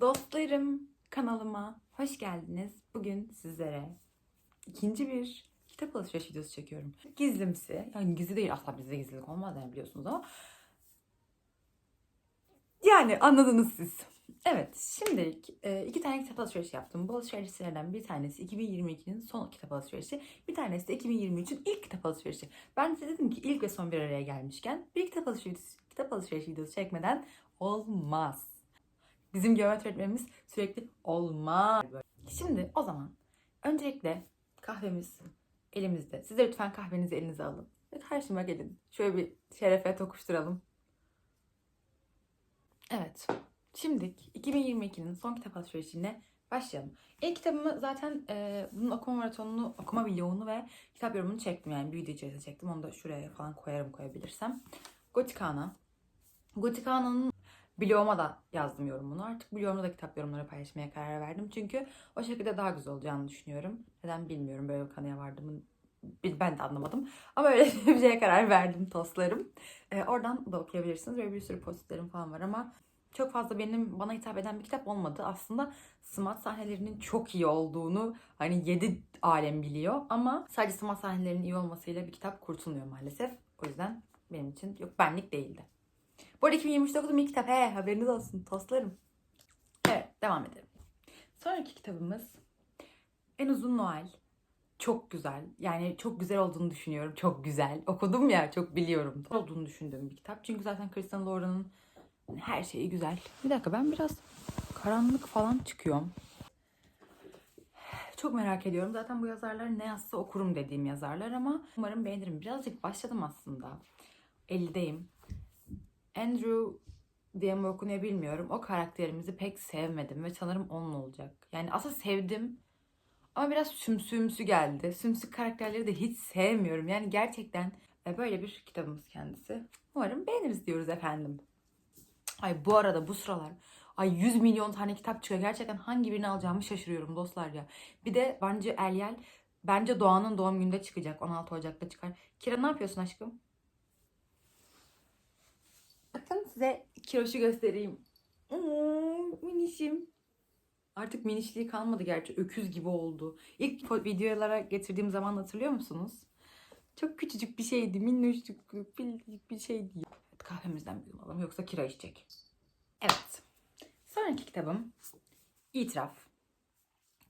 Dostlarım kanalıma hoş geldiniz. Bugün sizlere ikinci bir kitap alışveriş videosu çekiyorum. Gizlimsi, yani gizli değil asla bizde gizlilik olmaz yani biliyorsunuz ama yani anladınız siz. Evet, şimdilik e, iki tane kitap alışverişi yaptım. Bu alışverişlerden bir tanesi 2022'nin son kitap alışverişi. Bir tanesi de 2023'ün ilk kitap alışverişi. Ben size dedim ki ilk ve son bir araya gelmişken bir kitap alışverişi, kitap alışverişi videosu çekmeden olmaz. Bizim geometri öğretmenimiz sürekli olmaz. Şimdi o zaman öncelikle kahvemiz elimizde. Siz de lütfen kahvenizi elinize alın. Ve karşıma gelin. Şöyle bir şerefe tokuşturalım. Evet. Şimdi 2022'nin son kitap alışverişine başlayalım. İlk kitabımı zaten e, bunun okuma maratonunu, okuma vlogunu ve kitap yorumunu çektim. Yani bir içerisinde çektim. Onu da şuraya falan koyarım koyabilirsem. Gotikana. Gotikana'nın bloguma da yazdım yorumunu. Artık blogumda da kitap yorumları paylaşmaya karar verdim. Çünkü o şekilde daha güzel olacağını düşünüyorum. Neden bilmiyorum böyle bir kanıya vardım. Ben de anlamadım. Ama öyle bir şeye karar verdim tostlarım. Ee, oradan da okuyabilirsiniz. Böyle bir sürü postitlerim falan var ama çok fazla benim bana hitap eden bir kitap olmadı. Aslında smart sahnelerinin çok iyi olduğunu hani yedi alem biliyor ama sadece smart sahnelerinin iyi olmasıyla bir kitap kurtulmuyor maalesef. O yüzden benim için yok benlik değildi. Bu arada 2023'te okuduğum ilk kitap. He haberiniz olsun tostlarım. Evet devam edelim. Sonraki kitabımız En Uzun Noel. Çok güzel. Yani çok güzel olduğunu düşünüyorum. Çok güzel. Okudum ya çok biliyorum. Olduğunu düşündüğüm bir kitap. Çünkü zaten Kristen Lauren'ın her şeyi güzel. Bir dakika ben biraz karanlık falan çıkıyorum. Çok merak ediyorum. Zaten bu yazarlar ne yazsa okurum dediğim yazarlar ama umarım beğenirim. Birazcık başladım aslında. 50'deyim. Andrew diye mi okunuyor bilmiyorum. O karakterimizi pek sevmedim ve sanırım onun olacak. Yani aslında sevdim ama biraz sümsümsü geldi. Sümsük karakterleri de hiç sevmiyorum. Yani gerçekten e, böyle bir kitabımız kendisi. Umarım beğeniriz diyoruz efendim. Ay bu arada bu sıralar ay 100 milyon tane kitap çıkıyor. Gerçekten hangi birini alacağımı şaşırıyorum dostlar ya. Bir de bence Elyel bence Doğan'ın doğum gününde çıkacak. 16 Ocak'ta çıkar. Kira ne yapıyorsun aşkım? Bakın size kiloşu göstereyim. Oo, minişim. Artık minişliği kalmadı gerçi. Öküz gibi oldu. İlk videolara getirdiğim zaman hatırlıyor musunuz? Çok küçücük bir şeydi. Minnoşcuk, pilcik bir şeydi. Evet, kahvemizden bir alalım yoksa kira içecek. Evet. Sonraki kitabım İtiraf.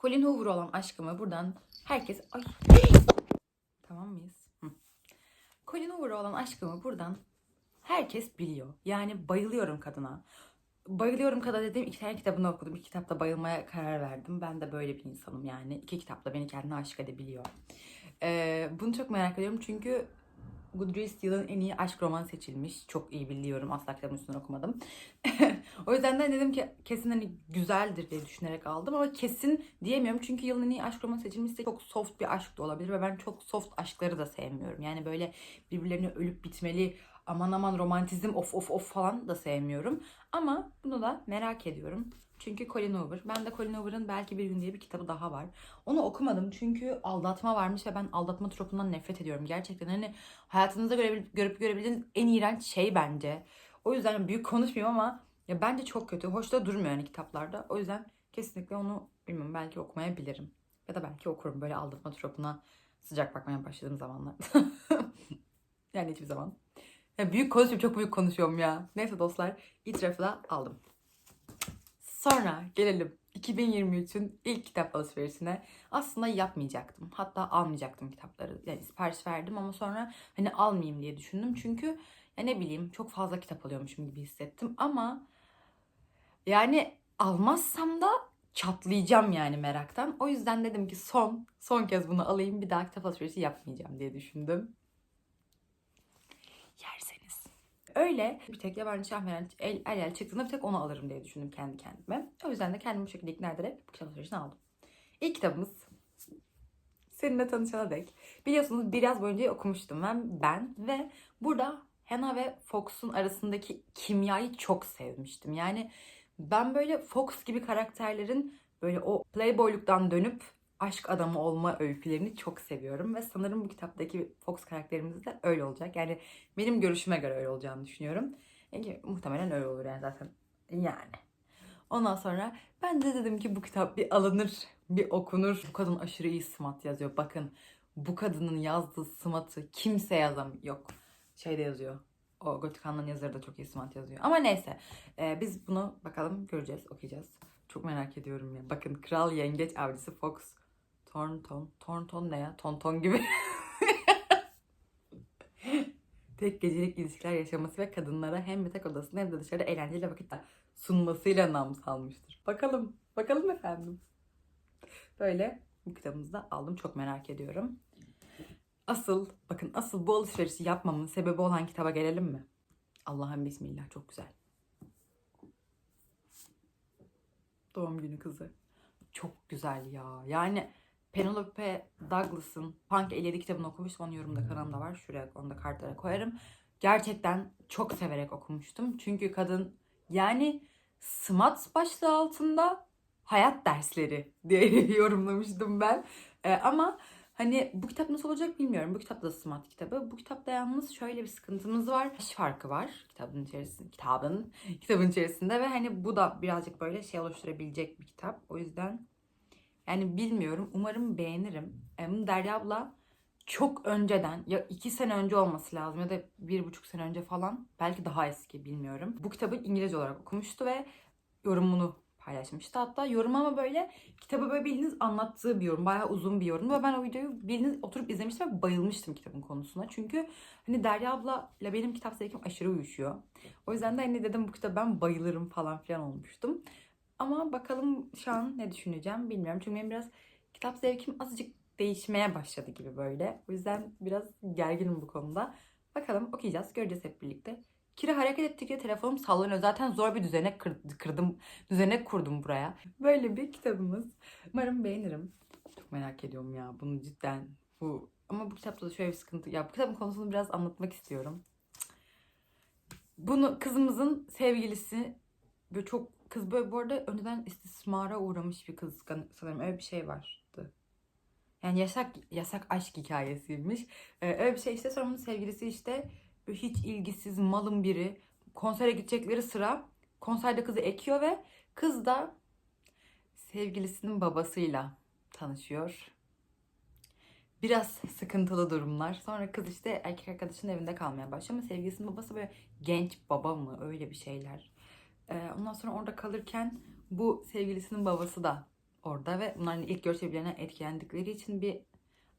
Colin Hoover olan aşkımı buradan herkes... Ay. Tamam mıyız? Hı. Colin Hoover olan aşkımı buradan herkes biliyor. Yani bayılıyorum kadına. Bayılıyorum kadına dediğim iki tane kitabını okudum. İki kitapta bayılmaya karar verdim. Ben de böyle bir insanım yani. İki kitapla beni kendine aşık edebiliyor. Ee, bunu çok merak ediyorum çünkü Goodreads yılın en iyi aşk romanı seçilmiş. Çok iyi biliyorum. Asla kitabın üstünden okumadım. o yüzden de dedim ki kesin hani güzeldir diye düşünerek aldım ama kesin diyemiyorum. Çünkü yılın en iyi aşk romanı seçilmişse çok soft bir aşk da olabilir ve ben çok soft aşkları da sevmiyorum. Yani böyle birbirlerine ölüp bitmeli aman aman romantizm of of of falan da sevmiyorum. Ama bunu da merak ediyorum. Çünkü Colin Hoover. Ben de Colin Hoover'ın Belki Bir Gün diye bir kitabı daha var. Onu okumadım çünkü aldatma varmış ve ben aldatma tropundan nefret ediyorum. Gerçekten hani hayatınızda görebil- görüp görebildiğiniz en iğrenç şey bence. O yüzden büyük konuşmayayım ama ya bence çok kötü. Hoş da durmuyor yani kitaplarda. O yüzden kesinlikle onu bilmiyorum belki okumayabilirim. Ya da belki okurum böyle aldatma tropuna sıcak bakmaya başladığım zamanlar. yani hiçbir zaman. Ya büyük konuşuyorum, çok büyük konuşuyorum ya. Neyse dostlar, itirafı da aldım. Sonra gelelim 2023'ün ilk kitap alışverişine. Aslında yapmayacaktım. Hatta almayacaktım kitapları. Yani sipariş verdim ama sonra hani almayayım diye düşündüm. Çünkü ya ne bileyim çok fazla kitap alıyormuşum gibi hissettim. Ama yani almazsam da çatlayacağım yani meraktan. O yüzden dedim ki son, son kez bunu alayım. Bir daha kitap alışverişi yapmayacağım diye düşündüm yerseniz. Öyle bir tek yabancı şahmeran el, el el çıktığında bir tek onu alırım diye düşündüm kendi kendime. O yüzden de kendimi bu şekilde ikna ederek bu kitap alışverişini aldım. İlk kitabımız Seninle tanışana dek. Biliyorsunuz biraz boyunca okumuştum ben, ben ve burada Hannah ve Fox'un arasındaki kimyayı çok sevmiştim. Yani ben böyle Fox gibi karakterlerin böyle o playboyluktan dönüp aşk adamı olma öykülerini çok seviyorum ve sanırım bu kitaptaki Fox karakterimiz de öyle olacak. Yani benim görüşüme göre öyle olacağını düşünüyorum. Yani muhtemelen öyle olur yani zaten yani. Ondan sonra ben de dedim ki bu kitap bir alınır, bir okunur. Bu kadın aşırı iyi smart yazıyor. Bakın bu kadının yazdığı smatı kimse yazamıyor. Yok şeyde yazıyor. O Gotikan'ın yazarı da çok iyi smart yazıyor. Ama neyse. Ee, biz bunu bakalım göreceğiz, okuyacağız. Çok merak ediyorum ya. Bakın Kral Yengeç Avcısı Fox. Thornton. Thornton ne ya? Tonton gibi. tek gecelik ilişkiler yaşaması ve kadınlara hem yatak odasında hem de dışarıda eğlenceli vakit sunmasıyla nam salmıştır. Bakalım. Bakalım efendim. Böyle bu kitabımızı da aldım. Çok merak ediyorum. Asıl, bakın asıl bu alışverişi yapmamın sebebi olan kitaba gelelim mi? Allah'ın bismillah çok güzel. Doğum günü kızı. Çok güzel ya. Yani Penelope Douglas'ın Punk 57 kitabını okumuştum. Onun yorumda kanalımda var. Şuraya onu da kartlara koyarım. Gerçekten çok severek okumuştum. Çünkü kadın yani SMAT başlığı altında hayat dersleri diye yorumlamıştım ben. Ee, ama hani bu kitap nasıl olacak bilmiyorum. Bu kitap da SMAT kitabı. Bu kitapta yalnız şöyle bir sıkıntımız var. Yaş farkı var kitabın içerisinde. Kitabın, kitabın içerisinde ve hani bu da birazcık böyle şey oluşturabilecek bir kitap. O yüzden yani bilmiyorum. Umarım beğenirim. Em, Derya abla çok önceden ya iki sene önce olması lazım ya da bir buçuk sene önce falan belki daha eski bilmiyorum. Bu kitabı İngilizce olarak okumuştu ve yorumunu paylaşmıştı. Hatta yorum ama böyle kitabı böyle bildiğiniz anlattığı bir yorum. Bayağı uzun bir yorum. Ve ben o videoyu bildiğiniz oturup izlemiştim ve bayılmıştım kitabın konusuna. Çünkü hani Derya abla ile benim kitap zevkim aşırı uyuşuyor. O yüzden de hani dedim bu kitaba ben bayılırım falan filan olmuştum. Ama bakalım şu an ne düşüneceğim bilmiyorum. Çünkü benim biraz kitap zevkim azıcık değişmeye başladı gibi böyle. O yüzden biraz gerginim bu konuda. Bakalım okuyacağız, göreceğiz hep birlikte. Kira hareket ettikçe telefonum sallanıyor. Zaten zor bir düzene kır- kırdım, düzene kurdum buraya. Böyle bir kitabımız. Umarım beğenirim. Çok merak ediyorum ya bunu cidden. Bu ama bu kitapta da şöyle bir sıkıntı. Ya bu kitabın konusunu biraz anlatmak istiyorum. Bunu kızımızın sevgilisi böyle çok kız böyle bu arada önceden istismara uğramış bir kız sanırım öyle bir şey vardı. Yani yasak yasak aşk hikayesiymiş. Ee, öyle bir şey işte sonra onun sevgilisi işte hiç ilgisiz malın biri. Konsere gidecekleri sıra konserde kızı ekiyor ve kız da sevgilisinin babasıyla tanışıyor. Biraz sıkıntılı durumlar. Sonra kız işte erkek arkadaşının evinde kalmaya başlıyor ama sevgilisinin babası böyle genç baba mı öyle bir şeyler. Ee, ondan sonra orada kalırken bu sevgilisinin babası da orada ve bunların ilk görüş birbirlerine etkilendikleri için bir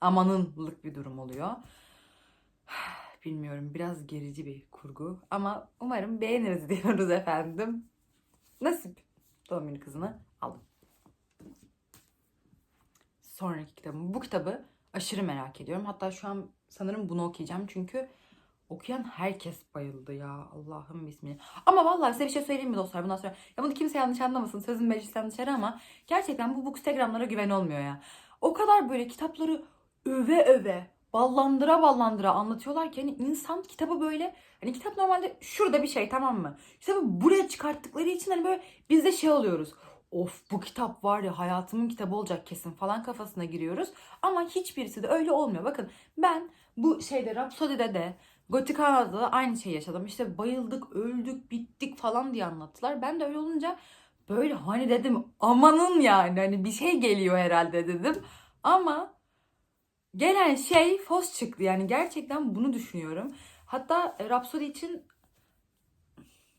amanınlık bir durum oluyor. Bilmiyorum biraz gerici bir kurgu ama umarım beğeniriz diyoruz efendim. Nasip. Doğum günü kızını aldım. Sonraki kitabım. Bu kitabı aşırı merak ediyorum. Hatta şu an sanırım bunu okuyacağım çünkü okuyan herkes bayıldı ya. Allah'ım bismillah. Ama vallahi size bir şey söyleyeyim mi dostlar bundan sonra? Ya bunu kimse yanlış anlamasın. Sözün meclisten dışarı ama gerçekten bu bookstagramlara güven olmuyor ya. O kadar böyle kitapları öve öve ballandıra ballandıra anlatıyorlar ki hani insan kitabı böyle hani kitap normalde şurada bir şey tamam mı? Kitabı buraya çıkarttıkları için hani böyle biz de şey oluyoruz. Of bu kitap var ya hayatımın kitabı olacak kesin falan kafasına giriyoruz. Ama hiçbirisi de öyle olmuyor. Bakın ben bu şeyde Rhapsody'de de Gotikana'da da aynı şeyi yaşadım. İşte bayıldık, öldük, bittik falan diye anlattılar. Ben de öyle olunca böyle hani dedim amanın yani hani bir şey geliyor herhalde dedim. Ama gelen şey fos çıktı. Yani gerçekten bunu düşünüyorum. Hatta e, Rhapsody için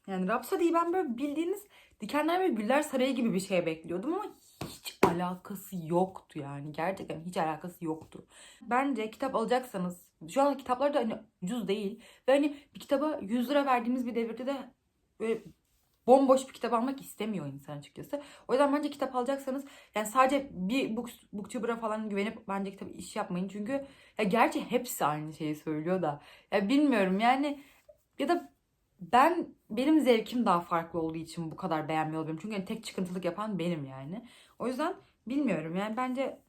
yani Rhapsody'yi ben böyle bildiğiniz Dikenler ve Güller Sarayı gibi bir şey bekliyordum ama hiç alakası yoktu yani. Gerçekten hiç alakası yoktu. Bence kitap alacaksanız şu an kitaplar da hani ucuz değil. Ve hani bir kitaba 100 lira verdiğimiz bir devirde de böyle bomboş bir kitap almak istemiyor insan açıkçası. O yüzden bence kitap alacaksanız yani sadece bir book, booktuber'a falan güvenip bence kitap iş yapmayın. Çünkü ya gerçi hepsi aynı şeyi söylüyor da. Ya bilmiyorum yani ya da ben benim zevkim daha farklı olduğu için bu kadar beğenmiyor olabilirim. Çünkü hani tek çıkıntılık yapan benim yani. O yüzden bilmiyorum yani bence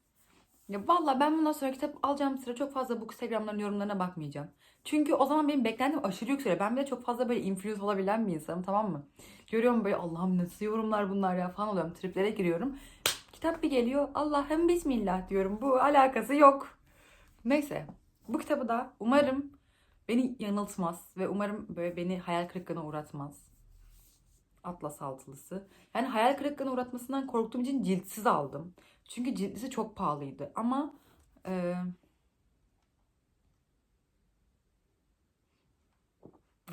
ya valla ben bundan sonra kitap alacağım sıra çok fazla bu Instagram'ların yorumlarına bakmayacağım. Çünkü o zaman benim beklentim aşırı yükseliyor. Ben bir de çok fazla böyle influence olabilen bir insanım tamam mı? Görüyorum böyle Allah'ım nasıl yorumlar bunlar ya falan oluyorum. Triplere giriyorum. Kitap bir geliyor. Allah'ım bismillah diyorum. Bu alakası yok. Neyse. Bu kitabı da umarım beni yanıltmaz ve umarım böyle beni hayal kırıklığına uğratmaz. Atlas altılısı. Yani hayal kırıklığına uğratmasından korktuğum için ciltsiz aldım. Çünkü ciltlisi çok pahalıydı. Ama e,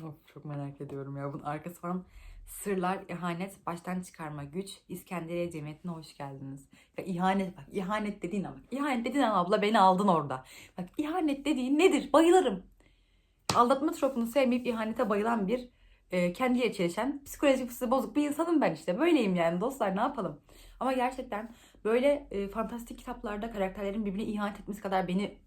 Of, çok merak ediyorum ya. Bunun arkası falan Sırlar, ihanet, baştan çıkarma, güç, İskenderiye Cemiyeti'ne hoş geldiniz. Ya ihanet bak, ihanet dediğin ama. İhanet dediğin an abla beni aldın orada. Bak ihanet dediğin nedir? Bayılırım. Aldatma tropunu sevmeyip ihanete bayılan bir e, kendiyle çelişen, psikolojik yapısı bozuk bir insanım ben işte. Böyleyim yani dostlar ne yapalım. Ama gerçekten böyle e, fantastik kitaplarda karakterlerin birbirine ihanet etmesi kadar beni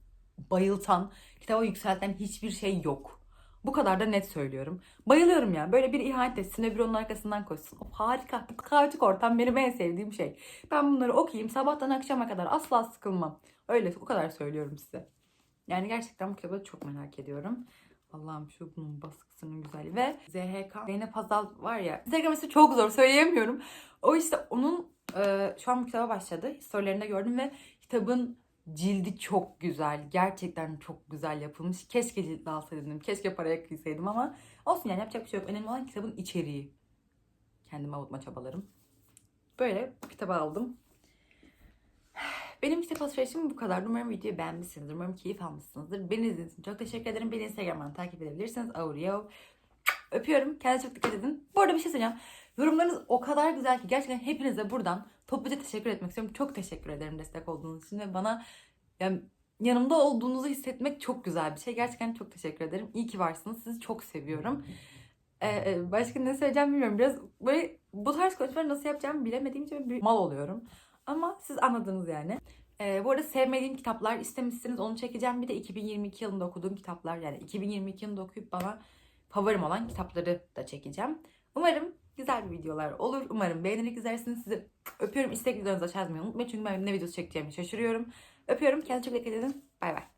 bayıltan, kitaba yükselten hiçbir şey yok. Bu kadar da net söylüyorum. Bayılıyorum ya. Böyle bir ihanet etsin öbürü onun arkasından koşsun. Of, harika. Bu kaotik ortam benim en sevdiğim şey. Ben bunları okuyayım sabahtan akşama kadar asla sıkılmam. Öyle o kadar söylüyorum size. Yani gerçekten bu kitabı çok merak ediyorum. Allah'ım şu bunun baskısının güzelliği. Ve ZHK Zeynep Hazal var ya. Instagram ismi çok zor söyleyemiyorum. O işte onun e, şu an bu kitaba başladı. Storylerinde gördüm ve kitabın cildi çok güzel. Gerçekten çok güzel yapılmış. Keşke cildi alsaydım. Keşke paraya kıysaydım ama olsun yani yapacak bir şey yok. Önemli olan kitabın içeriği. Kendime avutma çabalarım. Böyle kitabı aldım. Benim kitap alışverişim bu kadar. Umarım videoyu beğenmişsinizdir. Umarım keyif almışsınızdır. Beni izlediğiniz için çok teşekkür ederim. Beni Instagram'dan takip edebilirsiniz. Aureo. Öpüyorum. Kendinize çok dikkat edin. Bu arada bir şey söyleyeceğim. Yorumlarınız o kadar güzel ki gerçekten hepinize buradan topluca teşekkür etmek istiyorum. Çok teşekkür ederim destek olduğunuz için ve bana yani yanımda olduğunuzu hissetmek çok güzel bir şey. Gerçekten çok teşekkür ederim. İyi ki varsınız. Sizi çok seviyorum. Ee, başka ne söyleyeceğim bilmiyorum. Biraz böyle bu tarz konuşmaları nasıl yapacağımı bilemediğim için bir mal oluyorum. Ama siz anladınız yani. Ee, bu arada sevmediğim kitaplar istemişsiniz onu çekeceğim. Bir de 2022 yılında okuduğum kitaplar yani 2022 yılında okuyup bana favorim olan kitapları da çekeceğim. Umarım güzel bir videolar olur. Umarım beğenerek izlersiniz. Sizi öpüyorum. İstek videolarınızı açmayı unutmayın. Çünkü ben ne videosu çekeceğimi şaşırıyorum. Öpüyorum. Kendinize çok dikkat edin. Bay bay.